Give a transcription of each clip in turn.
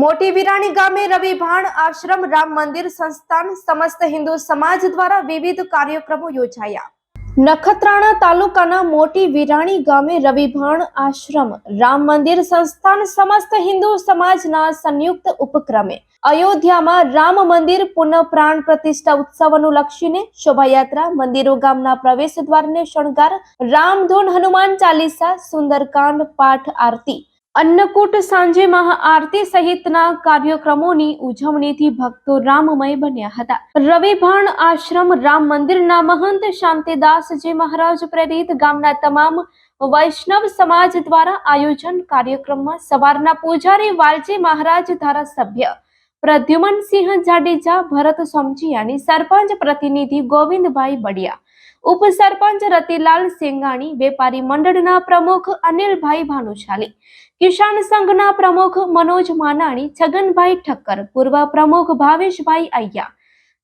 મોટી વિરાણી ગામે રવિભાણ આશ્રમ રામ મંદિર સંસ્થાન સમસ્ત હિન્દુ સમાજ દ્વારા વિવિધ કાર્યક્રમો યોજાયા. નખત્રાણા તાલુકાના મોટી વિરાણી ગામે રવિભાણ આશ્રમ રામ મંદિર સંસ્થાન સમસ્ત હિન્દુ સમાજના સંયુક્ત ઉપક્રમે અયોધ્યામાં રામ મંદિર પુનઃ પ્રાણ પ્રતિષ્ઠા ઉત્સવનું લક્ષીને શોભાયાત્રા, મંદિરો ગામના પ્રવેશ દ્વારને શણગાર રામધૂન હનુમાન ચાલીસા, સુંદરકાંડ, પાઠ આરતી અન્નકૂટ સાંજે મહાઆરતી સહિતના કાર્યક્રમોની ઉજવણીથી ભક્તો રામમય બન્યા હતા. રવિભાણ આશ્રમ રામ મંદિરના મહંત શાંતિદાસજી મહારાજ પ્રેરિત ગામના તમામ વૈષ્ણવ સમાજ દ્વારા આયોજન કાર્યક્રમમાં સવારના પૂજારી વાલજી મહારાજ ધારાસભ્ય પ્રદ્યુમનસિંહ જાડેજા, ભરત સોમજીયાની સરપંચ પ્રતિનિધિ ગોવિંદભાઈ બડિયા. ઉપસરપંચ રતિલાલ સેંગાણી, વેપારી મંડળના પ્રમુખ અનિલભાઈ ભાનુશાલી, કિસાન સંઘના પ્રમુખ મનોજ માનાણી, છગનભાઈ ઠક્કર, પૂર્વ પ્રમુખ ભાવેશભાઈ અય્યા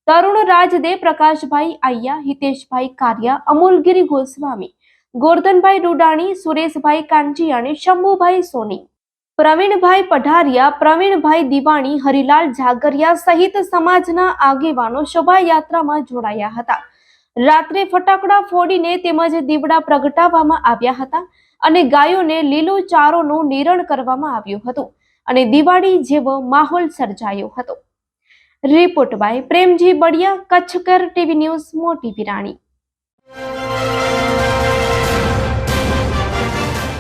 તરુણ રાજદે પ્રકાશભાઈ અય્યા હિતેશભાઈ કારિયા, અમૂલગીરી ગોસ્વામી, ગોરધનભાઈ રૂડાણી સુરેશભાઈ કાંજીયાણી શંભુભાઈ સોની. પ્રવીણભાઈ પઢારિયા, પ્રવીણભાઈ દિવાણી, હરિલાલ જાગરિયા સહિત સમાજના આગેવાનો શોભાયાત્રામાં જોડાયા હતા. રાત્રે ફટાકડા ફોડીને તેમજ દીવડા પ્રગટાવવામાં આવ્યા હતા અને ગાયોને લીલો ચારોનું નિરણ કરવામાં આવ્યું હતું અને દિવાળી જેવો માહોલ સર્જાયો હતો. Report by Premji Baliya Kachchhkar TV news, Moti Virani